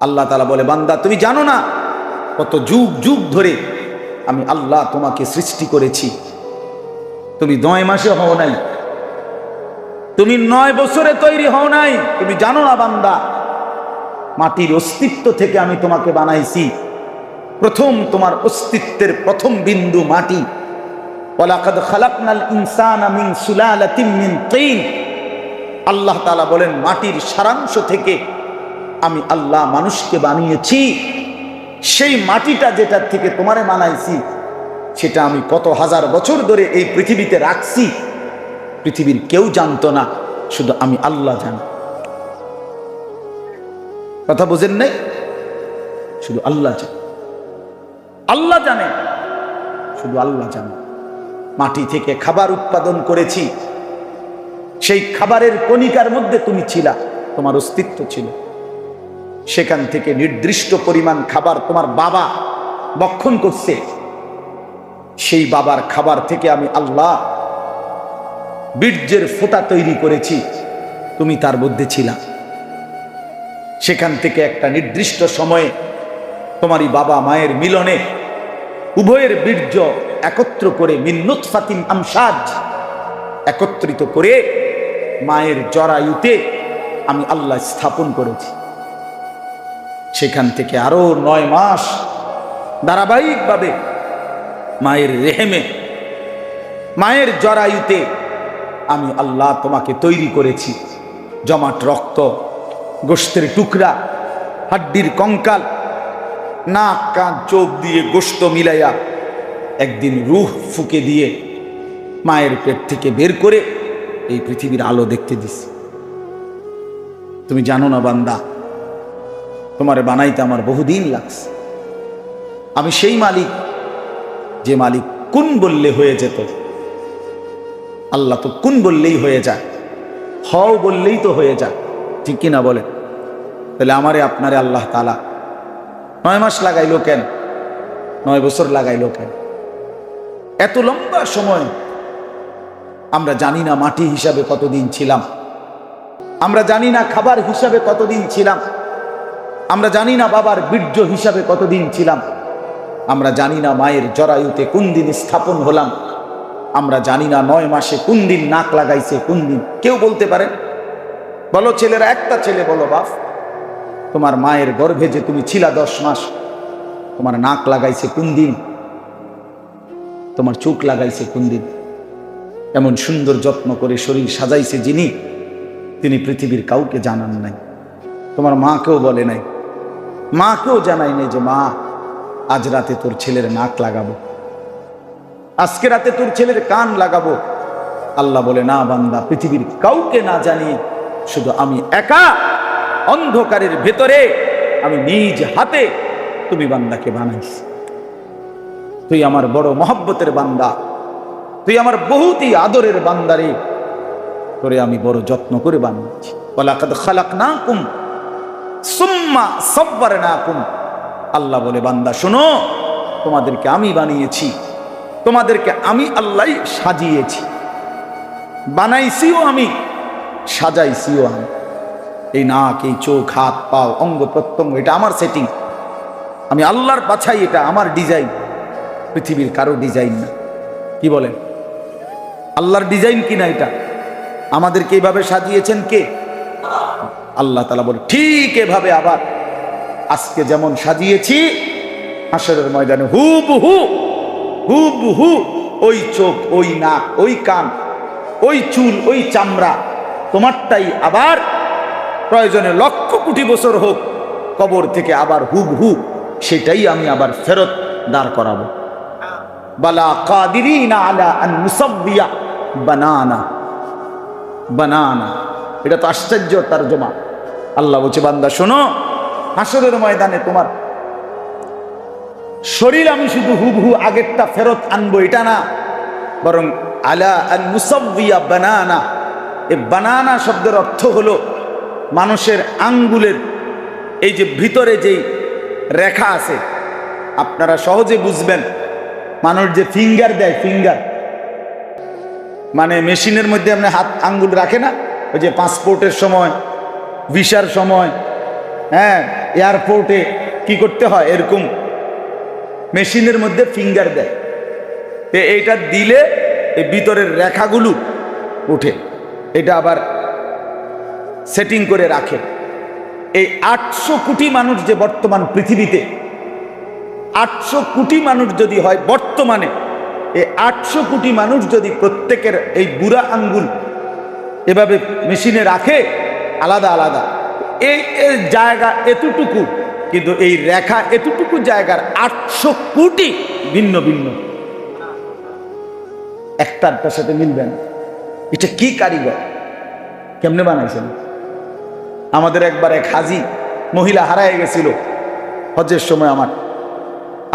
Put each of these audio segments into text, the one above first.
আল্লাহ তালা বলে, বান্দা, তুমি জানো না কত যুগ যুগ ধরে আমি আল্লাহ তোমাকে সৃষ্টি করেছি। তুমি নয় মাসে হও নাই। তুমি নয় বছরে তৈরি হও নাই। তুমি জানো না, বান্দা, মাটির অস্তিত্ব থেকে আমি তোমাকে বানাইছি। প্রথম তোমার অস্তিত্বের প্রথম বিন্দু মাটি। আল্লাহ তাআলা বলেন, মাটির সারাংশ থেকে আমি আল্লাহ মানুষকে বানিয়েছি, সেই মাটিটা যেটার থেকে তোমারে বানাইছি সেটা আমি কত হাজার বছর ধরে এই পৃথিবীতে রাখছি। পৃথিবীর কেউ জানতো না, শুধু আমি আল্লাহ জানি। কথা বোঝেন নাই? শুধু আল্লাহ জানে। আল্লাহ জানে, শুধু আল্লাহ জানে। মাটি থেকে খাবার উৎপাদন করেছি, সেই খাবারের কণিকার মধ্যে তুমি ছিলা, তোমার অস্তিত্ব ছিল। সেখান থেকে নির্দিষ্ট পরিমাণ খাবার তোমার বাবা বক্ষণ করছে। সেই বাবার খাবার থেকে আমি আল্লাহ বীর্যের ফোঁটা তৈরি করেছি। তুমি তার মধ্যে ছিলা। সেখান থেকে একটা নির্দিষ্ট সময়ে তোমারই বাবা মায়ের মিলনে উভয়ের বীর্য একত্র করে মিন্নুত ফাতিম আমসাজ একত্রিত করে মায়ের জরায়ুতে আমি আল্লাহ স্থাপন করেছি। সেখান থেকে আরও নয় মাস ধারাবাহিকভাবে মায়ের রেহেমে, মায়ের জরায়ুতে আমি আল্লাহ তোমাকে তৈরি করেছি। জমাট রক্ত, গোষ্ঠের টুকরা, হাড্ডির কঙ্কাল, নাক, কান, চোখ দিয়ে গোস্ত মিলাইয়া একদিন রুহ ফুকে দিয়ে মায়ের পেট থেকে বের করে এই পৃথিবীর আলো দেখতে দিস। তুমি জানো না বান্দা তোমারে বানাইতে আমার বহুদিন লাগছে। আমি সেই মালিক, যে মালিক কোন বললে হয়ে যেত। আল্লাহ তো কোন বললেই হয়ে যায় হও বললেই তো হয়ে যায় ঠিক কিনা বলে তাহলে আমারে, আপনারে আল্লাহ তালা নয় মাস লাগাইলো কেন? নয় বছর লাগাইলো কেন? এত লম্বা সময় আমরা জানি না মাটি হিসাবে কতদিন ছিলাম। আমরা জানি না খাবার হিসাবে কতদিন ছিলাম। আমরা জানি না বাবার বীর্য হিসাবে কতদিন ছিলাম। আমরা জানি না মায়ের জরায়ুতে কোন দিন স্থাপন হলাম। আমরা জানি না নয় মাসে কোন দিন নাক লাগাইছে, কোন দিন। কেউ বলতে পারে? বলো ছেলেরা, একটা ছেলে বলো বাপ, তোমার মায়ের গর্ভে যে তুমি ছিলা দশ মাস, তোমার নাক লাগাইছে কোন দিন? তোমার চোখ লাগাইছে কোন দিন? এমন সুন্দর যত্ন করে শরীর সাজাইছে যিনি, তিনি পৃথিবীর কাউকে জানান নাই। তোমার মাকেও বলে নাই। মাকেও জানাই নাই যে, মা, আজ রাতে তোর ছেলের নাক লাগাবো। আজকে রাতে তোর ছেলের কান লাগাবো। আল্লাহ বলে, না বান্দা, পৃথিবীর কাউকে না জানিয়ে শুধু আমি একা অন্ধকারের ভেতরে আমি নিজ হাতে তুমি বান্দাকে বানাইছি। তুই আমার বড় মহব্বতের বান্দা, তুই আমার বহুতই আদরের বান্দারে তোরে আমি বড় যত্ন করে বানিয়েছি। ওলাকাদ খালাক না কুম সুম্মা সব্বার না কুম আল্লাহ বলে, বান্দা, শোনো, তোমাদেরকে আমি বানিয়েছি, তোমাদেরকে আমি আল্লাহ সাজিয়েছি। বানাইছিও আমি, সাজাইছিও আমি। এই নাক, এই চোখ, হাত, পাও, অঙ্গ, প্রত্যঙ্গ, এটা আমার সেটিং আমি আল্লাহর বাছাই এটা, আমার ডিজাইন পৃথিবীর কারও ডিজাইন না। কি বলেন? আল্লাহর ডিজাইন কি না এটা? আমাদেরকে এইভাবে সাজিয়েছেন কে? আল্লাহ তালা বলে, ঠিক এভাবে আবার আজকে যেমন সাজিয়েছি, হাসরের ময়দানে হুব হু বহু হু ওই চোখ, ওই নাক, ওই কান, ওই চুল, ওই চামড়া, তোমারটাই আবার প্রয়োজনে লক্ষ কোটি বছর হোক, কবর থেকে আবার হুব হু সেটাই আমি আবার ফেরত দাঁড় করাবো। বালা কাদিরিনা আলা আন বানানা বানানা। এটা তো আশ্চর্য তার জমা। আল্লাহ বলছে, বান্দা, শোনো, হাসরের ময়দানে তোমার শরীর আমি শুধু হুবহু আগেরটা ফেরত আনব, এটা না, বরং আলা মুসাব্বিয়া বানানা। এ বানানা শব্দের অর্থ হলো মানুষের আঙ্গুলের এই যে ভিতরে যেই রেখা আছে, আপনারা সহজে বুঝবেন, মানুষ যে ফিঙ্গার দেয় ফিঙ্গার মানে মেশিনের মধ্যে আপনি হাত, আঙ্গুল রাখে না, ওই যে পাসপোর্টের সময় ভিসার সময় হ্যাঁ এয়ারপোর্টে কি করতে হয়? এরকম মেশিনের মধ্যে ফিঙ্গার দেয়। তো এইটা দিলে এই ভিতরের রেখাগুলো উঠে। এটা আবার সেটিং করে রাখে। এই আটশো কোটি মানুষ যে বর্তমান পৃথিবীতে, আটশো কোটি মানুষ যদি হয় বর্তমানে, এই আটশো কোটি মানুষ যদি প্রত্যেকের এই বুড়া আঙ্গুল এভাবে মেশিনে রাখে আলাদা আলাদা। এই জায়গা এতটুকু, কিন্তু এই রেখা এতটুকু জায়গার আটশো কোটি ভিন্ন ভিন্ন। একটারটার সাথে মিলবে না। এটা কি কারিগর? কেমনে বানাইছেন? আমাদের একবার এক হাজি মহিলা হারায় গেছিল, হজের সময় আমার,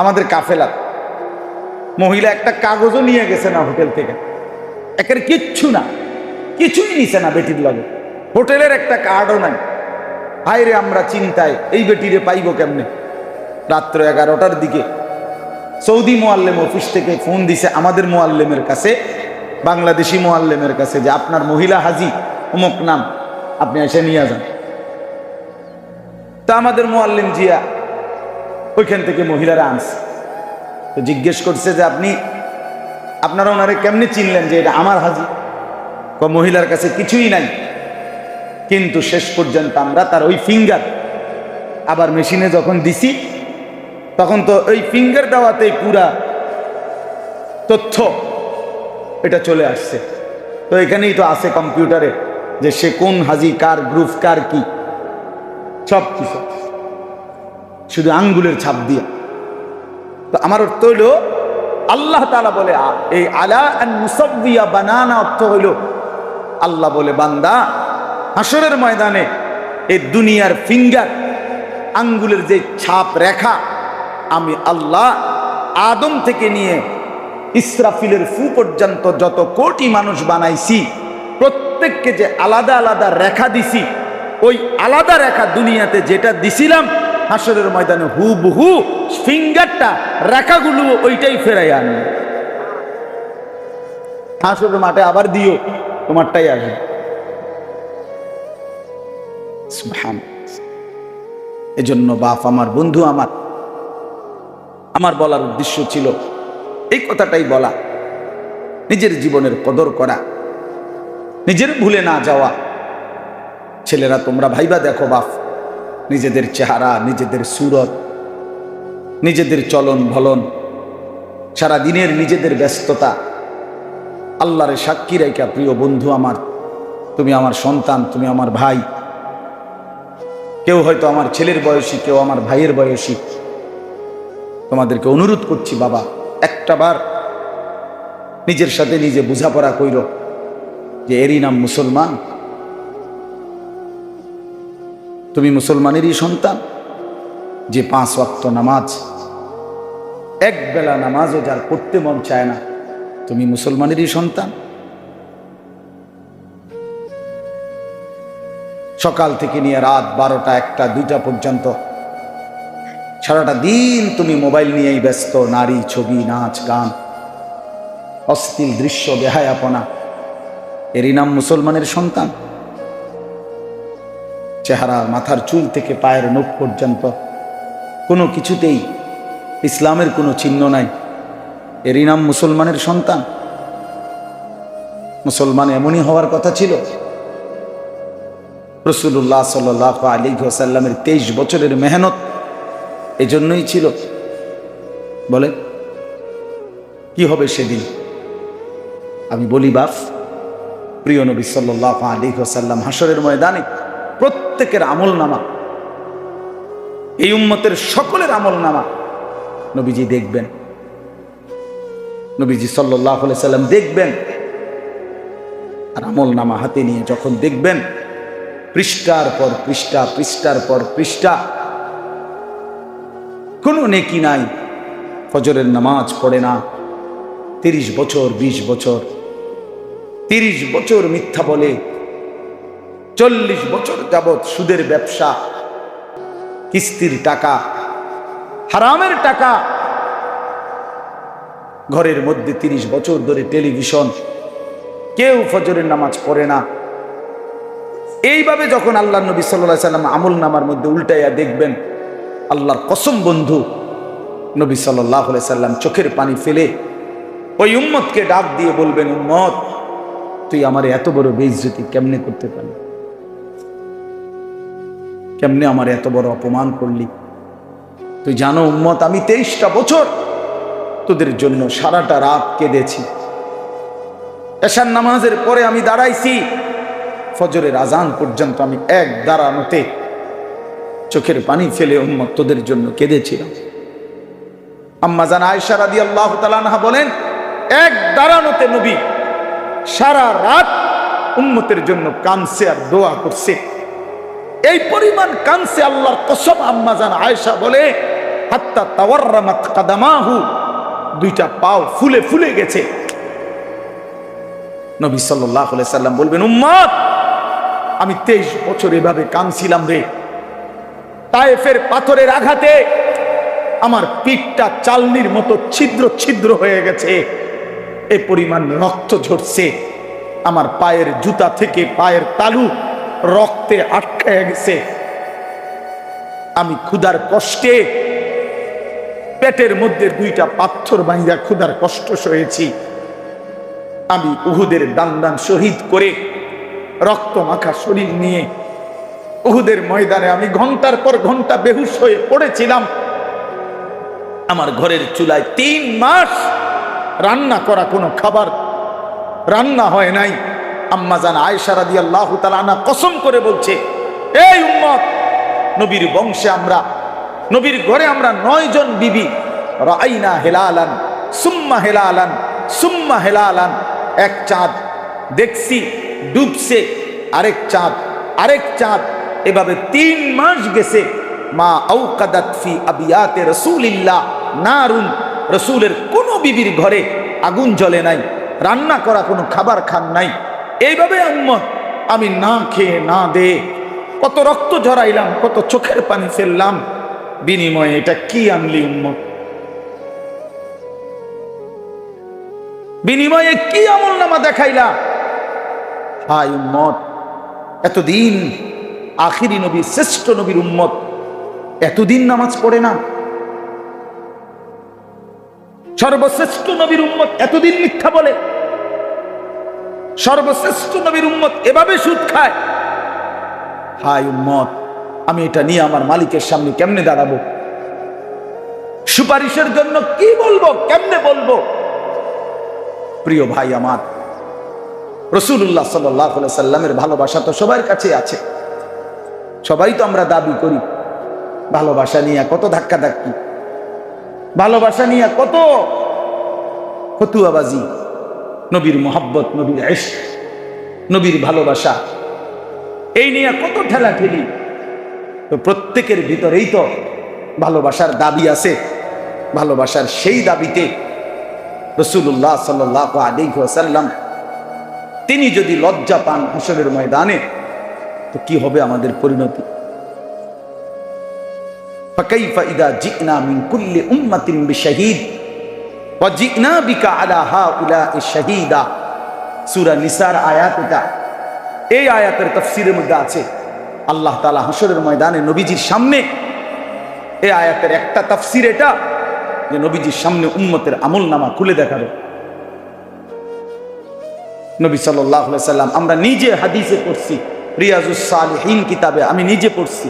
আমাদের কাফেলা মহিলা একটা কাগজও নিয়ে গেছে না হোটেল থেকে। একের কিচ্ছু না, কিছুই নিছে না বেটির লগে। হোটেলের একটা কার্ডও নাই। হাইরে আমরা চিন্তায়, এই বেটিরে পাইব কেমনে? রাত্র এগারোটার দিকে সৌদি মোয়াল্লেম অফিস থেকে ফোন দিছে আমাদের মোয়াল্লেমের কাছে, বাংলাদেশি মোয়াল্লেমের কাছে যে আপনার মহিলা হাজি, অমুক নাম, আপনি এসে নিয়ে যান। তা আমাদের মোয়াল্লিম জিয়া ওইখান থেকে মহিলারা আনছে। তো জিজ্ঞেস করছে যে আপনি, আপনারা ওনারে কেমনে চিনলেন যে এটা আমার হাজি? মহিলার কাছে কিছুই নাই। কিন্তু শেষ পর্যন্ত আমরা তার ওই ফিঙ্গার আবার মেশিনে যখন দিছি, তখন তো ওই ফিঙ্গার দেওয়াতে পুরা তথ্য এটা চলে আসছে। তো এখানেই তো আছে কম্পিউটারে যে সে কোন হাজি, কার গ্রুপ কার কি, সব কিছু। শুধু আঙ্গুলের ছাপ দিয়ে। তো আমার অর্থ হইল, আল্লাহ তালা বলে এই আলা বানানা অর্থ হইল, আল্লাহ বলে, বান্দা হাসরের ময়দানে এই দুনিয়ার ফিঙ্গার আঙ্গুলের যে ছাপ রেখা, আমি আল্লাহ আদম থেকে নিয়ে ইসরাফিলের ফু পর্যন্ত যত কোটি মানুষ বানাইছি, প্রত্যেককে যে আলাদা আলাদা রেখা দিছি, ওই আলাদা রেখা দুনিয়াতে যেটা দিছিলাম, হাসরের ময়দানে হু বহু ফিঙ্গারটা রেখাগুলো ওইটাই ফেরাই আনবে। হাসরের মাঠে আবার দিও, তোমারটাই আসবে। এজন্য বাপ আমার, বন্ধু আমার আমার বলার উদ্দেশ্য ছিল এই কথাটাই বলা। নিজের জীবনের কদর করা, নিজের ভুলে না যাওয়া। ছেলেরা, তোমরা ভাইবা দেখো বাপ, নিজেদের চেহারা, নিজেদের সুরত, নিজেদের চলন ভলন, সারা দিনের নিজেদের ব্যস্ততা। আল্লাহরে সাক্ষী রেখা প্রিয় বন্ধু আমার, তুমি আমার সন্তান, তুমি আমার ভাই। কেউ হয়তো আমার ছেলের বয়সী, কেউ আমার ভাইয়ের বয়সী। তোমাদেরকে অনুরোধ করছি, বাবা, একটা বার নিজের সাথে নিজে বোঝাপড়া কইর যে এরই নাম মুসলমান। তুমি মুসলমানেরই সন্তান, যে পাঁচ ওয়াক্ত নামাজ, এক বেলা নামাজও যার পড়তে মন চায় না, তুমি মুসলমানেরই সন্তান। সকাল থেকে নিয়ে রাত বারোটা একটা, দুইটা পর্যন্ত। সারাটা দিন তুমি মোবাইল নিয়েই ব্যস্ত, নারী, ছবি, নাচ, গান। অস্থির দৃশ্য, বেহায়াপনা। এরই নাম মুসলমানের সন্তান। চেহারা, মাথার চুল থেকে পায়ের নখ পর্যন্ত। কোনো কিছুতেই ইসলামের কোনো চিহ্ন নাই। এরই নাম মুসলমানের সন্তান। মুসলমান এমনই হওয়ার কথা ছিল। রসুল্লাহ সাল আলী সাল্লামের তেইশ বছরের মেহনত এজন্যই ছিল। বলে, কি হবে সেদিন? আমি বলি বাপ প্রিয় নবী সাল্লাহ আলী সাল্লাম হাসরের ময়দানে প্রত্যেকের আমল নামা এই উম্মতের সকলের আমল নামা নবীজি দেখবেন। নবীজি সাল্লাহ সাল্লাম দেখবেন। আর আমল নামা হাতে নিয়ে যখন দেখবেন পৃষ্ঠার পর পৃষ্ঠা, পৃষ্ঠার পর পৃষ্ঠা। কোনো নেকি নাই। ফজরের নামাজ পড়ে না। তিরিশ বছর ২০ বছর। তিরিশ বছর মিথ্যা বলে। চল্লিশ বছর যাবৎ সুদের ব্যবসা। কিস্তির টাকা। হারামের টাকা। ঘরের মধ্যে তিরিশ বছর ধরে টেলিভিশন। কেউ ফজরের নামাজ পড়ে না। এইভাবে যখন আল্লাহ নবী সাল্লাহ সাল্লাম আমল নামার মধ্যে উল্টাইয়া দেখবেন, আল্লাহর কসম বন্ধু, নবী সাল্লাহ সাল্লাম চোখের পানি ফেলে ওই উম্মতকে ডাক দিয়ে বলবেন, উম্মত, তুই আমার এত বড় বেইজ্জতি কেমনে করতে পারলি? কেমনে আমার এত বড় অপমান করলি? তুই জানো উম্মত, আমি তেইশটা বছর তোদের জন্য সারাটা রাত কেঁদেছি। এশার নামাজের পরে আমি দাঁড়াইছি ফজরের আজান পর্যন্ত আমি এক দাঁড়ানোতে চোখের পানি ফেলে উম্মত তোদের জন্য কেঁদেছিলাম। আম্মা জান আয়সা রাদি আল্লাহ তালানহা বলেন, এক দাঁড়ানোতে নবী সারা রাত উম্মতের জন্য কানসে আর দোয়া করছে। এই পরিমাণ কানসে আল্লাহর কসম, আম্মা জান আয়সা বলে, হাত্তা তাওয়ার্রামাত কাদামাহু, দুইটা পাও ফুলে ফুলে গেছে। নবী সাল্লাহ সাল্লাম বলবেন, উম্মত আমি তেইশ বছর এভাবে কানছিলাম রে। তায়েফের পাথরের আঘাতে আমার পিঠটা চালনির মতো ছিদ্র ছিদ্র হয়ে গেছে। এ পরিমাণ রক্ত ঝরছে। আমার পায়ের জুতা থেকে পায়ের তালু রক্তে আটকায় গেছে। আমি ক্ষুধার কষ্টে পেটের মধ্যে দুইটা পাথর বাইরা ক্ষুধার কষ্ট সয়েছি। আমি উহুদের দান দান শহীদ করে রক্ত মাখা শরীর নিয়ে উহুদের ময়দানে আমি ঘণ্টার পর ঘণ্টা বেহুশ হয়ে পড়েছিলাম। আমার ঘরের চুলায় তিন মাস রান্না করা কোনো খাবার রান্না হয় নাই। আম্মা জান আয়সা রাদি আল্লাহ তালানা কসম করে বলছে, এই উম্মত, নবীর বংশে আমরা, নবীর ঘরে আমরা নয় জন বিবি। রাইনা হেলালান, সুম্মা হেলালান সুম্মা হেলালান। এক চাঁদ দেখছি ডুবছে। আরেক চাঁদ আরেক চাঁদ। এভাবে তিন মাস গেছে। মা আউকাদাত ফি আবিয়াতে রসুলিল্লাহ। নারুন, রসুলের কোন বিবির ঘরে আগুন জ্বলে নাই, রান্না করা কোনো খাবার খান নাই। এইভাবে উম্মত আমি না খেয়ে না দে। কত রক্ত ঝরাইলাম, কত চোখের পানি ফেললাম। বিনিময়ে এটা কি আনলি উম্মত? বিনিময়ে কি আমল নামা দেখাইলা? হাই উম্মত, এতদিন আখিরি নবী, শ্রেষ্ঠ নবীর উম্মত, এতদিন নামাজ পড়ে না। সর্বশ্রেষ্ঠ নবীর উম্মত এতদিন মিথ্যা বলে। সর্বশ্রেষ্ঠ নবীর উম্মত এভাবে সুদ খায়। হাই উম্মত, আমি এটা নিয়ে আমার মালিকের সামনে কেমনে দাঁড়াবো? সুপারিশের জন্য কি বলব, কেমনে বলব? প্রিয় ভাই আমার রসুল্লাহ সাল্লাহ সাল্লামের ভালোবাসা তো সবার কাছে আছে। সবাই তো আমরা দাবি করি, ভালোবাসা নিয়ে কত ধাক্কা ধাক্কি ভালোবাসা নিয়ে কত ফতুয়াবাজি, নবীর মোহাব্বত, নবীর এশ নবীর ভালোবাসা, এই নিয়ে কত ঠেলা ঠেলি তো প্রত্যেকের ভিতরেই তো ভালোবাসার দাবি আছে, ভালোবাসার সেই দাবিতে রসুল্লাহ সাল্লাহ আলিহাসাল্লাম তিনি যদি লজ্জা পান হাসরের ময়দানে তো কি হবে আমাদের পরিণতি فكيف إذا جئنا من كل أمة بشهيد وجئنا بك على هؤلاء شهيدا সূরা নিসার আয়াত এটা এই আয়াতের তাফসীরের মধ্যে আছে আল্লাহ তাআলা হাসরের ময়দানে নবীজির সামনে এই আয়াতের একটা তাফসীর এটা যে নবীজির সামনে উম্মতের আমল নামা খুলে দেখাবে নবী সাল্লাহ সাল্লাম আমরা নিজে হাদিসে পড়ছি, রিয়াজুস সালিহিন কিতাবে, আমি নিজে পড়ছি।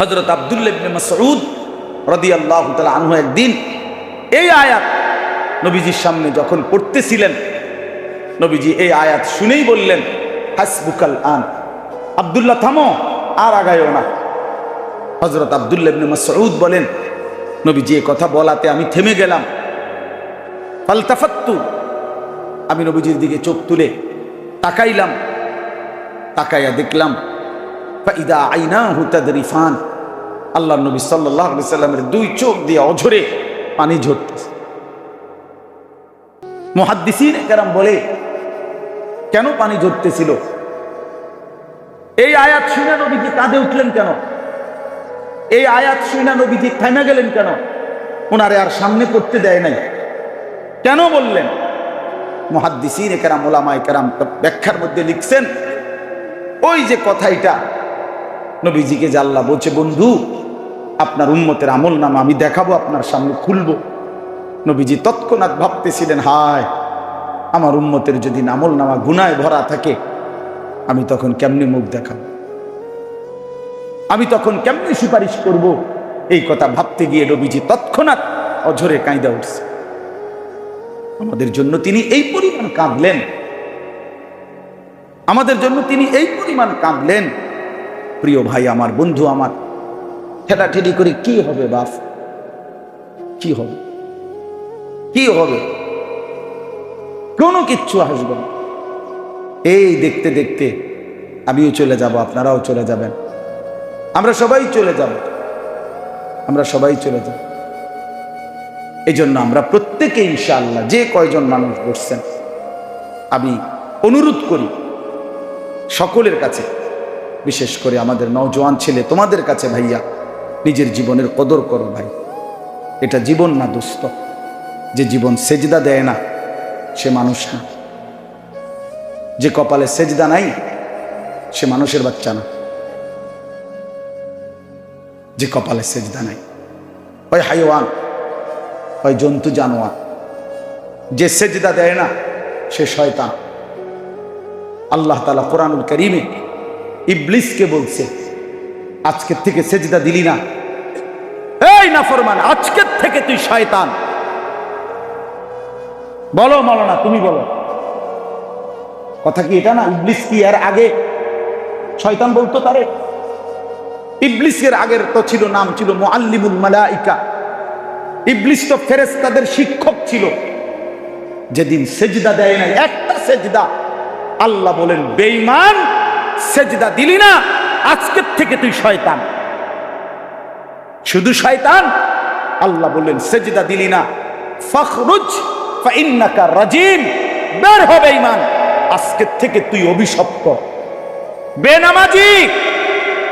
হজরত আবদুল্লাবনে মাসউদ রদি আল্লাহ আনহু একদিন, এই আয়াত নবীজির সামনে যখন পড়তেছিলেন, নবীজি এই আয়াত শুনেই বললেন, হাসবুকাল আন। আবদুল্লাহ, থামো, আর আগায়ও না। হজরত আবদুল্লাবনে মাসউদ বলেন, নবীজি, এ কথা বলাতে আমি থেমে গেলাম। ফালতাফাত্তু আমি নবীজির দিকে চোখ তুলে তাকাইলাম, তাকাইয়া দেখলাম আল্লাহ নবী সাল্লাহ সাল্লামের দুই চোখ দিয়ে অঝরে পানি ঝরতেছে। মহাদ্দিসিন কেরাম বলে, কেন পানি ঝরতেছিল? এই আয়াত শুনে নবীজি কাঁদে উঠলেন কেন? এই আয়াত শুনে নবীজি থেমে গেলেন কেন? ওনারে আর সামনে করতে দেয় নাই। কেন বললেন? মহাদ্দিসিন কেরাম ওলামায় কেরাম ব্যাখ্যার মধ্যে লিখছেন, ওই যে কথাইটা নবীজিকে আল্লাহ বলছে, বন্ধু, আপনার উন্মতের আমল নামা আমি দেখাবো, আপনার সামনে খুলবো। নবীজি তৎক্ষণাৎ ভাবতেছিলেন, হায়, আমার উন্মতের যদি আমল নামা গুনায় ভরা থাকে, আমি তখন কেমনি মুখ দেখাব? আমি তখন কেমনি সুপারিশ করব? এই কথা ভাবতে গিয়ে রবিজি তৎক্ষণাৎ অঝরে কাঁদা উঠছে। আমাদের জন্য তিনি এই পরিমাণ কাঁদলেন। আমাদের জন্য তিনি এই পরিমাণ কাঁদলেন। প্রিয় ভাই, আমার বন্ধু, আমার ঠেলাঠেলি করে কি হবে বাপ? কি হবে? কি হবে? কোনো কিচ্ছু আসবে না। এই দেখতে দেখতে আমিও চলে যাব, আপনারাও চলে যাবেন। আমরা সবাই চলে যাব। আমরা সবাই চলে যাব। এই জন্য আমরা প্রত্যেকে ইনশাআল্লাহ যে কয়জন মানুষ বসছেন, আমি অনুরোধ করি সকলের কাছে, বিশেষ করে আমাদের নওজোয়ান ছেলে তোমাদের কাছে ভাইয়া, নিজের জীবনের কদর করো ভাই। এটা জীবন না দুস্থ যে জীবন সেজদা দেয় না, সে মানুষ না। যে কপালে সেজদা নাই, সে মানুষের বাচ্চা না। যে কপালে সেজদা নাই। হয় হাইওয়ান হয় জন্তু জানোয়ার। যে সেজদা দেয় না, সে শয়তান। আল্লাহ তালা কোরআনুল করিমে ইবলিসকে বলছে আজকের থেকে সেজদা দিলি না। এই না ফরমান আজকের থেকে তুই শয়তান। বলো মলনা তুমি বলো। কথা কি এটা না? ইবলিস কি এর আগে শয়তান বলতো তারে? ইবলিসের আগের তো ছিল, নাম ছিল মুআল্লিমুল মালাইকা। ইবলিস তো ফেরেশতাদের শিক্ষক ছিল। যেদিন সেজদা দেয় না একটা সেজদা। আল্লাহ বলেন, বেঈমান, সেজদা দিলি না, আজকের থেকে তুই শয়তান। শুধু শয়তান? আল্লাহ বললেন, সেজদা দিলি না। ফখরুজ, ফাইন্নাকা রাজিম, বের হবে ইমান আজকের থেকে তুই অভিশপ্ত। বেনামাজি,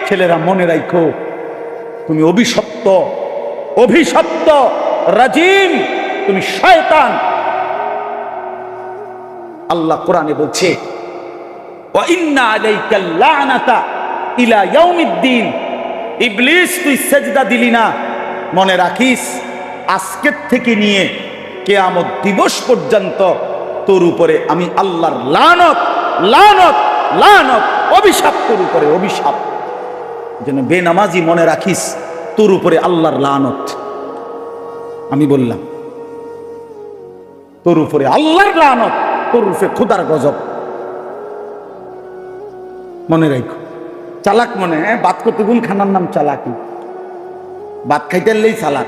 ছেলেরা মনে রাখো তুমি অভিশপ্ত। অভিশপ্ত, রাজিম, তুমি শয়তান। আল্লাহ কোরআনে বলছে ইবলিস, তুই সেজদা দিলি না, মনে রাখিস, আজকের থেকে নিয়ে কেয়ামত দিবস পর্যন্ত তোর উপরে আমি আল্লাহর লানত লানত লানত, অভিশাপ তোর উপরে অভিশাপ। যেন বেনামাজি মনে রাখিস তোর উপরে আল্লাহর লানত। আমি বললাম, তোর উপরে আল্লাহর লানত, তোর উপরে খুদার গজব। মনে রাখো চালাক মনে হ্যাঁ করতে গুণ খানার নাম চালাকি। ভাত খাইতে চালাক।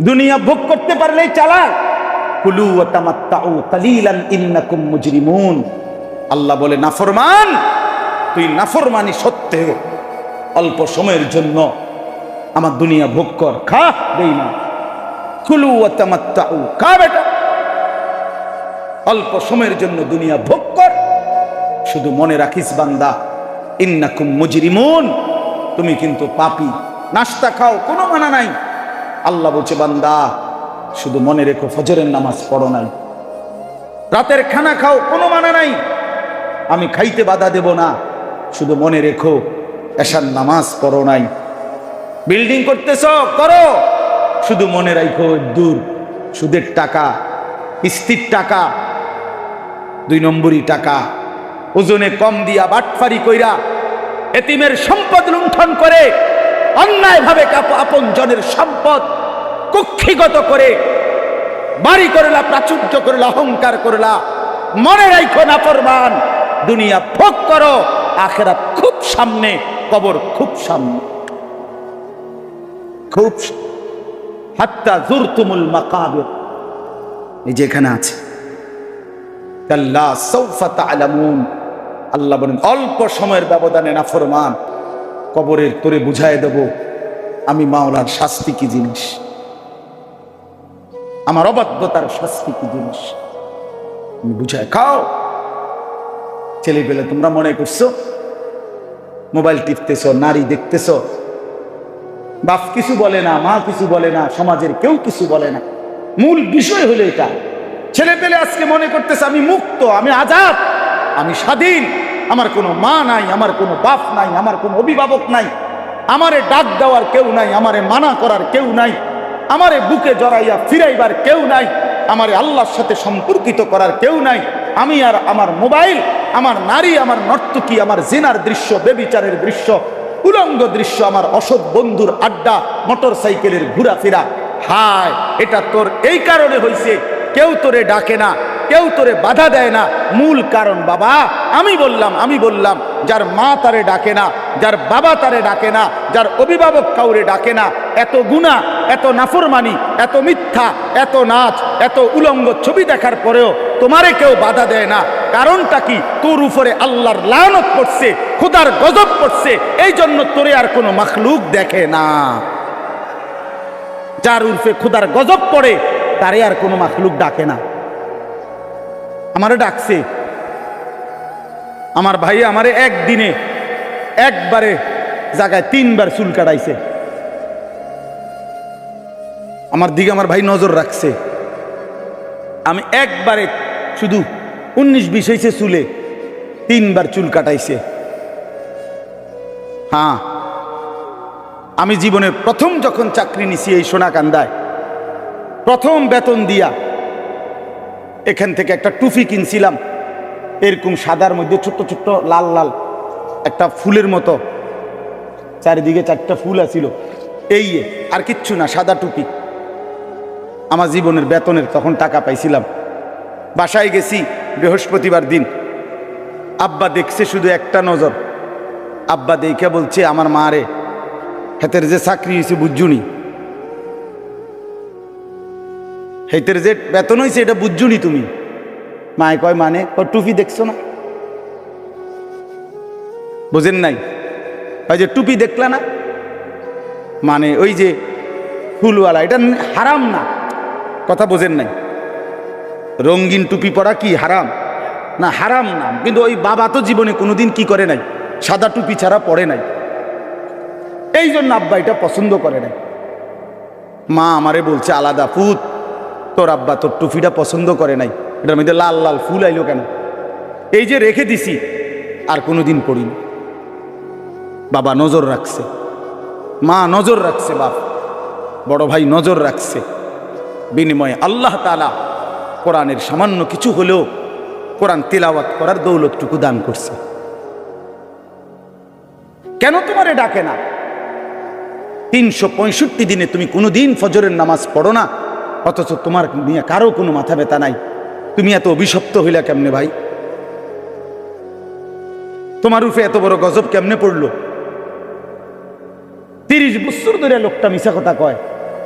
দুনিয়া ভোগ করতে পারলেই চালাক। কুলু তামাত্তাউ কালিলান ইন্নাকুম মুজরিমুন। আল্লাহ বলে, নাফরমান, তুই নাফরমানি সত্ত্বেও অল্প সময়ের জন্য আমার দুনিয়া ভোগ কর, খা, দেই না। কুলু তামাত্তাউ, খা বেটা। অল্প সময়ের জন্য দুনিয়া ভোগ কর। শুধু মনে রাখিস বান্দা, ইন্নাকুম মুজরিমুন। তুমি কিন্তু পাপি নাস্তা খাও, কোনো মানা নাই। আল্লাহ বলছে, বান্দা, শুধু মনে রেখো, ফজরের নামাজ পড়ো নাই। রাতের খানা খাও, কোনো মানা নাই। আমি খাইতে বাধা দেব না। শুধু মনে রেখো এশার নামাজ পড়ো নাই। বিল্ডিং করতেছ, করো। শুধু মনে রাখো দূর। সুদের টাকা, কিস্তির টাকা, দুই নম্বরই টাকা। ওজনে কম দিয়া বাটফারি কইরা এতিমের সম্পদ লুণ্ঠন করে, অন্যায়ভাবে আপন জনের সম্পদ কক্ষিগত করে, বাড়ি করলা, প্রাচুর্য করলা, অহংকার করলা। মনে রাখো না ফরমান। দুনিয়া ভোগ করো আখেরা খুব সামনে। কবর খুব সামনে। খুব হাত্তা জুরতুমুল মাকাবির। এই যে এখানে আছে। আল্লাহ বলেন, অল্প সময়ের ব্যবধানে না ফরমান কবরের তোরে বুঝাই দেব, আমি মাওলার শাস্তি কি জিনিস? আমার অবাধ্যতার শাস্তি কি জিনিস? বুঝাই খাও। ছেলে পেলে তোমরা মনে করছ মোবাইল টিপতেছ, নারী দেখতেছ। বাপ কিছু বলে না, মা কিছু বলে না, সমাজের কেউ কিছু বলে না। মূল বিষয় হলো এটা। ছেলে পেলে আজকে মনে করতেছে, আমি মুক্ত, আমি আজাদ, আমি স্বাধীন। আমার কোনো মা নাই, আমার কোনো বাপ নাই, আমার কোনো অভিভাবক নাই। আমারে ডাক দেওয়ার কেউ নাই, আমারে মানা করার কেউ নাই। আমারে বুকে জড়াইয়া ফিরাইবার কেউ নাই। আমারে আল্লাহর সাথে সম্পর্কিত করার কেউ নাই। আমি আর আমার মোবাইল, আমার নারী, আমার নর্তকী, আমার জেনার দৃশ্য, বেবিচারের দৃশ্য, উলঙ্গ দৃশ্য, আমার অসৎ বন্ধুর আড্ডা মোটর সাইকেলের ঘোরাফেরা। হায়, এটা তোর এই কারণে হয়েছে কেউ তোরে ডাকে না। কেউ তোরে বাধা দেয় না। মূল কারণ বাবা, আমি বললাম আমি বললাম, যার মা তারে ডাকে না, যার বাবা তারে ডাকে না, যার অভিভাবক কাউরে ডাকে না, এত গুণা এত নাফরমানি, এত মিথ্যা, এত নাচ, এত উলঙ্গ ছবি দেখার পরেও তোমারে কেউ বাধা দেয় না। কারণটা কি? তোর উপরে আল্লাহর লানত পড়ছে, খুদার গজব পড়ছে এই জন্য তোরে আর কোনো মাখলুক দেখে না। যার উর্ফে খুদার গজব পড়ে, তারে আর কোনো মাখলুক ডাকে না। আমারে ডাকছে। আমার ভাই আমারে একদিনে, একবারে জায়গায় তিনবার চুল কাটাইছে। আমার দিকে আমার ভাই নজর রাখছে। আমি একবারে শুধু উনিশ বিশ হয়েছে চুলে তিনবার চুল কাটাইছে। হ্যাঁ আমি জীবনে প্রথম যখন চাকরি নিছি এই সোনাকান্দায়, প্রথম বেতন দিয়া এখান থেকে একটা টুফি কিনছিলাম। এরকম সাদার মধ্যে ছোট্ট ছোট্ট লাল লাল একটা ফুলের মতো। চারিদিকে চারটা ফুল আছিল। এই আর কিচ্ছু না, সাদা টুপি। আমার জীবনের বেতনের তখন টাকা পাইছিলাম। বাসায় গেছি বৃহস্পতিবার দিন। আব্বা দেখছে শুধু একটা নজর। আব্বা দেখে বলছে, আমার মারে হেতের যে চাকরি হয়েছে বুঝুনি হেতের যে বেতন হয়েছে এটা বুঝুনি তুমি। মায় কয় মানে কয় টুপি দেখছ না? বুঝেন নাই? ওই যে টুপি দেখলা না? মানে ওই যে ফুলওয়ালা, এটা হারাম না। কথা বোঝেন নাই? রঙিন টুপি পরা কি হারাম? না হারাম না। কিন্তু ওই বাবা তো জীবনে কোনোদিন কি করে নাই? সাদা টুপি ছাড়া পড়ে নাই। এই জন্য আব্বা এটা পছন্দ করে নাই। মা আমারে বলছে, আলাদা ফুত তোর আব্বা তোর টুপিটা পছন্দ করে নাই। এটার মধ্যে লাল লাল ফুল আইলো কেন? এই যে রেখে দিছি, আর কোনোদিন পড়িনি। বাবা নজর রাখছে। মা নজর রাখছে বাপ। বড় ভাই নজর রাখছে। বিনিময়ে আল্লাহ তালা কোরআনের সামান্য কিছু হলেও কোরআন তিলাওয়াত করার দৌলতটুকু দান করছে। কেন তোমারে ডাকে না? তিনশো পঁয়ষট্টি দিনে তুমি কোনোদিন ফজরের নামাজ পড়ো না অথচ তোমার নিয়ে কারও কোনো মাথা ব্যথা নাই। তুমি এত অভিশপ্ত হইলা কেমনে ভাই? তোমার রূপে এত বড় গজব কেমনে পড়ল? তিরিশ বছর ধরে লোকটা মিশা কথা কয়,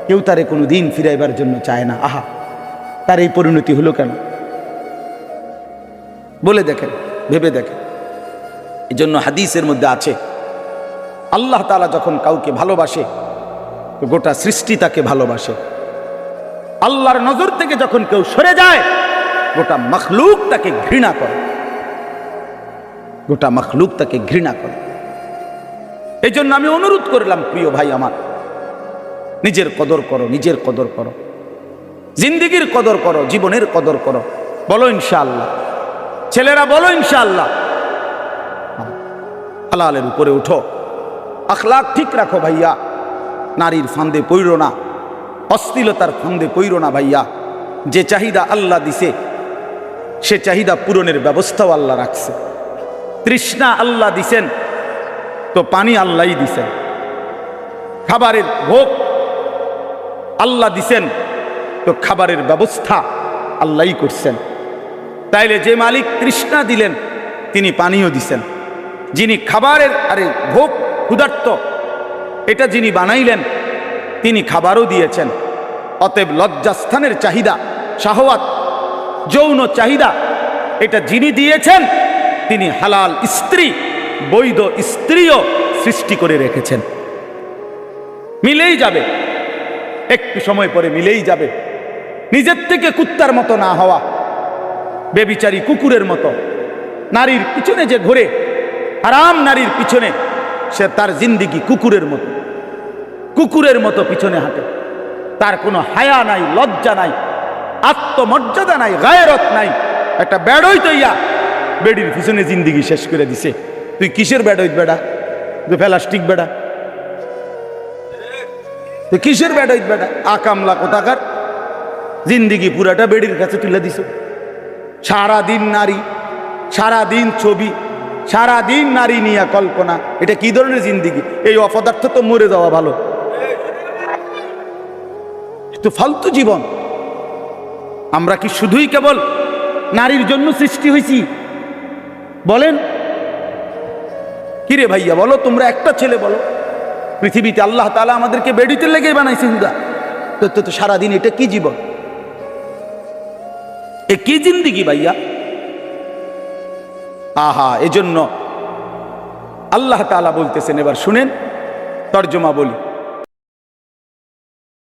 কেউ তারে কোনো দিন ফিরাইবার জন্য চায় না। আহা, তার এই পরিণতি হলো কেন? বলে দেখেন, ভেবে দেখেন। এই জন্য হাদিসের মধ্যে আছে, আল্লাহ তালা যখন কাউকে ভালোবাসে গোটা সৃষ্টি তাকে ভালোবাসে। আল্লাহর নজর থেকে যখন কেউ সরে যায়, গোটা মখলুক তাকে ঘৃণা করে। গোটা মখলুক তাকে ঘৃণা করে। এই জন্য আমি অনুরোধ করলাম, প্রিয় ভাই আমার, নিজের কদর করো, নিজের কদর করো। জিন্দিগির কদর করো, জীবনের কদর করো। বলো ইনশাআল্লাহ। ছেলেরা, বলো ইনশাআল্লাহ। হালালের উপরে উঠো। আখলাক ঠিক রাখো ভাইয়া। নারীর ফান্দে পইর না। অশ্লীলতার ফান্দে পইর না ভাইয়া। যে চাহিদা আল্লাহ দিছে, সে চাহিদা পূরণের ব্যবস্থাও আল্লাহ রাখছে। তৃষ্ণা আল্লাহ দিছেন, তো পানি আল্লাহই দিছেন। খাবারের ভোগ আল্লাহ দিছেন, তো খাবারের ব্যবস্থা আল্লাহই করছেন। তাইলে যে মালিক তৃষ্ণা দিলেন, তিনি পানিও দিছেন। যিনি খাবারের, আরে ভোগ, ক্ষুধার্ত, এটা যিনি বানাইলেন, তিনি খাবারও দিয়েছেন। অতএব লজ্জাস্থানের চাহিদা, শাহওয়াত, যৌন চাহিদা, এটা যিনি দিয়েছেন, তিনি হালাল স্ত্রী, বৈধ স্ত্রীও সৃষ্টি করে রেখেছেন। মিলেই যাবে। একটু সময় পরে মিলেই যাবে। নিজের থেকে কুত্তার মতো না হওয়া, বেবিচারী কুকুরের মতো, নারীর পিছনে যে ঘুরে আরাম নারীর পিছনে, সে তার জিন্দিগি কুকুরের মতো কুকুরের মতো পিছনে হাঁটে। তার কোনো হায়া নাই, লজ্জা নাই, আত্মমর্যাদা নাই, গায়রত নাই। একটা বেড়ই তৈয়া বেডির পিছনে জিন্দিগি শেষ করে দিছে। তুই কিসের বেড়ই বেডা? তুই প্লাস্টিক বেডা? তুই কিসের বেড হইত বেডা? আকামলা কোথাকার? জিন্দিগি পুরাটা বেডির কাছে তুলে দিছ। সারাদিন নারী, সারাদিন ছবি, সারাদিন নারী নিয়ে কল্পনা। এটা কি ধরনের জিন্দিগি? এই অপদার্থ তো মরে যাওয়া ভালো। তো ফালতু জীবন। আমরা কি শুধুই কেবল নারীর জন্য সৃষ্টি হয়েছি বলেন। কিরে ভাইয়া, বলো, তোমরা একটা ছেলে বলো। পৃথিবীতে আল্লাহ তালা আমাদেরকে বেডিতে লেগে বানাইছে হুদা তো, তো- সারাদিন এটা কি জীবন? এ কি জিন্দিগি ভাইয়া? আহা, এজন্য আল্লাহ তালা বলতেছেন, এবার শুনেন, তর্জমা বলি।